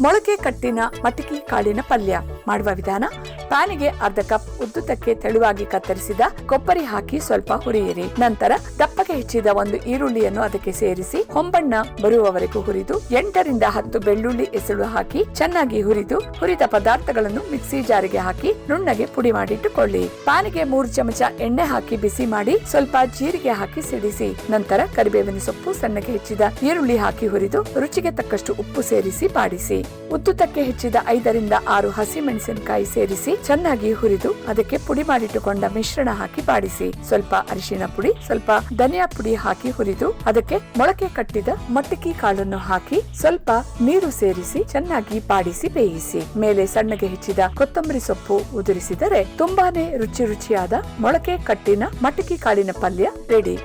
ಮೊಳಕೆ ಕಟ್ಟಿನ ಮಟಕಿ ಕಾಳಿನ ಪಲ್ಯ. ಮಾಡುವ ವಿಧಾನ? ಪ್ಯಾನಿಗೆ ಅರ್ಧ ಕಪ್ ಉದ್ದುತ್ತಕ್ಕೆ ತೆಳುವಾಗಿ ಕತ್ತರಿಸಿದ ಕೊಬ್ಬರಿ ಹಾಕಿ ಸ್ವಲ್ಪ ಹುರಿಯಿರಿ. ನಂತರ ದಪ್ಪಗೆ ಹೆಚ್ಚಿದ ಒಂದು ಈರುಳ್ಳಿಯನ್ನು ಅದಕ್ಕೆ ಸೇರಿಸಿ ಹೊಂಬಣ್ಣ ಬರುವವರೆಗೂ ಹುರಿದು ಎಂಟರಿಂದ ಹತ್ತು ಬೆಳ್ಳುಳ್ಳಿ ಎಸಳು ಹಾಕಿ ಚೆನ್ನಾಗಿ ಹುರಿದು ಹುರಿದ ಪದಾರ್ಥಗಳನ್ನು ಮಿಕ್ಸಿ ಜಾರಿಗೆ ಹಾಕಿ ನುಣ್ಣಗೆ ಪುಡಿ ಮಾಡಿಟ್ಟುಕೊಳ್ಳಿ. ಪ್ಯಾನಿಗೆ ಮೂರು ಚಮಚ ಎಣ್ಣೆ ಹಾಕಿ ಬಿಸಿ ಮಾಡಿ ಸ್ವಲ್ಪ ಜೀರಿಗೆ ಹಾಕಿ ಸಿಡಿಸಿ. ನಂತರ ಕರಿಬೇವಿನ ಸೊಪ್ಪು ಸಣ್ಣಗೆ ಹೆಚ್ಚಿದ ಈರುಳ್ಳಿ ಹಾಕಿ ಹುರಿದು ರುಚಿಗೆ ತಕ್ಕಷ್ಟು ಉಪ್ಪು ಸೇರಿಸಿ ಬಾಡಿಸಿ ಉದ್ದುತಕ್ಕೆ ಹೆಚ್ಚಿದ ಐದರಿಂದ ಆರು ಹಸಿ ಮೆಣಸಿನಕಾಯಿ ಸೇರಿಸಿ ಚೆನ್ನಾಗಿ ಹುರಿದು ಅದಕ್ಕೆ ಪುಡಿ ಮಾಡಿಟ್ಟುಕೊಂಡ ಮಿಶ್ರಣ ಹಾಕಿ ಬಾಡಿಸಿ. ಸ್ವಲ್ಪ ಅರಿಶಿನ ಪುಡಿ, ಸ್ವಲ್ಪ ಧನಿಯಾ ಪುಡಿ ಹಾಕಿ ಹುರಿದು ಅದಕ್ಕೆ ಮೊಳಕೆ ಕಟ್ಟಿದ ಮಟ್ಟಕಿ ಕಾಳನ್ನು ಹಾಕಿ ಸ್ವಲ್ಪ ನೀರು ಸೇರಿಸಿ ಚೆನ್ನಾಗಿ ಬಾಡಿಸಿ ಬೇಯಿಸಿ. ಮೇಲೆ ಸಣ್ಣಗೆ ಹೆಚ್ಚಿದ ಕೊತ್ತಂಬರಿ ಸೊಪ್ಪು ಉದುರಿಸಿದರೆ ತುಂಬಾನೇ ರುಚಿ ರುಚಿಯಾದ ಮೊಳಕೆ ಕಟ್ಟಿನ ಮಟಕಿ ಕಾಳಿನ ಪಲ್ಯ ರೆಡಿ.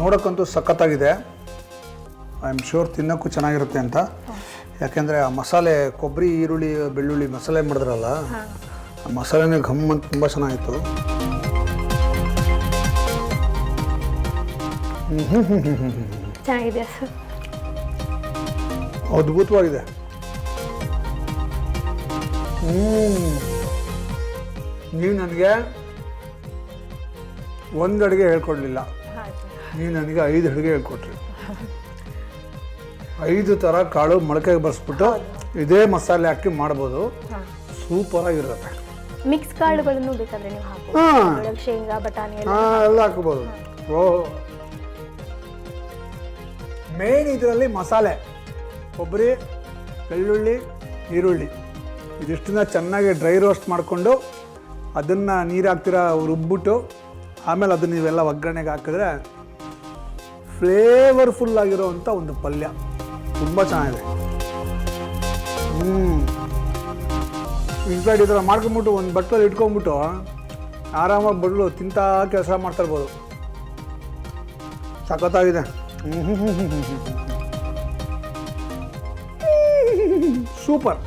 ನೋಡೋಕ್ಕಂತೂ ಸಖತ್ತಾಗಿದೆ. ಐ ಆಮ್ ಶ್ಯೂರ್ ತಿನ್ನೋಕ್ಕೂ ಚೆನ್ನಾಗಿರುತ್ತೆ ಅಂತ. ಯಾಕೆಂದರೆ ಆ ಮಸಾಲೆ ಕೊಬ್ಬರಿ ಈರುಳ್ಳಿ ಬೆಳ್ಳುಳ್ಳಿ ಮಸಾಲೆ ಮಾಡಿದ್ರಲ್ಲ ಆ ಮಸಾಲೆನೇ ಘಮ್ ಅಂತ ತುಂಬ ಚೆನ್ನಾಗಿತ್ತು. ಅದ್ಭುತವಾಗಿದೆ. ನೀವು ನನಗೆ ಒಂದು ಅಡುಗೆ ಹೇಳ್ಕೊಡ್ಲಿಲ್ಲ. ನೀವು ನನಗೆ ಐದು ಅಡುಗೆ ಹೇಳ್ಕೊಟ್ರಿ ಐದು ಥರ ಕಾಳು ಮೊಳಕೆಗೆ ಬರ್ಸ್ಬಿಟ್ಟು ಇದೇ ಮಸಾಲೆ ಹಾಕಿ ಮಾಡ್ಬೋದು. ಸೂಪರಾಗಿರುತ್ತೆ. ಮಿಕ್ಸ್ ಕಾಳುಗಳನ್ನು ಬೇಕಾದ್ರೆ ನೀವು ಹಾಕಬಹುದು ಶೇಂಗಾ ಬಟಾಣಿ ಎಲ್ಲ ಹಾಂ ಎಲ್ಲ ಹಾಕ್ಬೋದು. ಓ. ಮೇನ್ ಇದರಲ್ಲಿ ಮಸಾಲೆ. ಕೊಬ್ಬರಿ ಬೆಳ್ಳುಳ್ಳಿ ಈರುಳ್ಳಿ. ಇದಿಷ್ಟನ್ನ ಚೆನ್ನಾಗಿ ಡ್ರೈ ರೋಸ್ಟ್ ಮಾಡಿಕೊಂಡು ಅದನ್ನು ನೀರು ಹಾಕ್ತೀರ ರುಬ್ಬಿಟ್ಟು ಆಮೇಲೆ ಅದನ್ನ ನೀವೆಲ್ಲ ಒಗ್ಗರಣೆಗೆ ಹಾಕಿದ್ರೆ ಫ್ಲೇವರ್ಫುಲ್ ಆಗಿರೋವಂಥ ಒಂದು ಪಲ್ಯ. ತುಂಬ ಚೆನ್ನಾಗಿದೆ. ಹ್ಞೂ ಇನ್ಫ್ಯಾಕ್ಟ್ ಈ ಥರ ಮಾಡ್ಕೊಂಬಿಟ್ಟು ಒಂದು ಬಟ್ಟಲಲ್ಲಿ ಇಟ್ಕೊಂಬಿಟ್ಟು ಆರಾಮಾಗಿ ಬಡಲು ತಿಂತಾ ಕೆಲಸ ಮಾಡ್ತಾ ಇರ್ಬೋದು. ಸಖತ್ತಾಗಿದೆ. ಸೂಪರ್.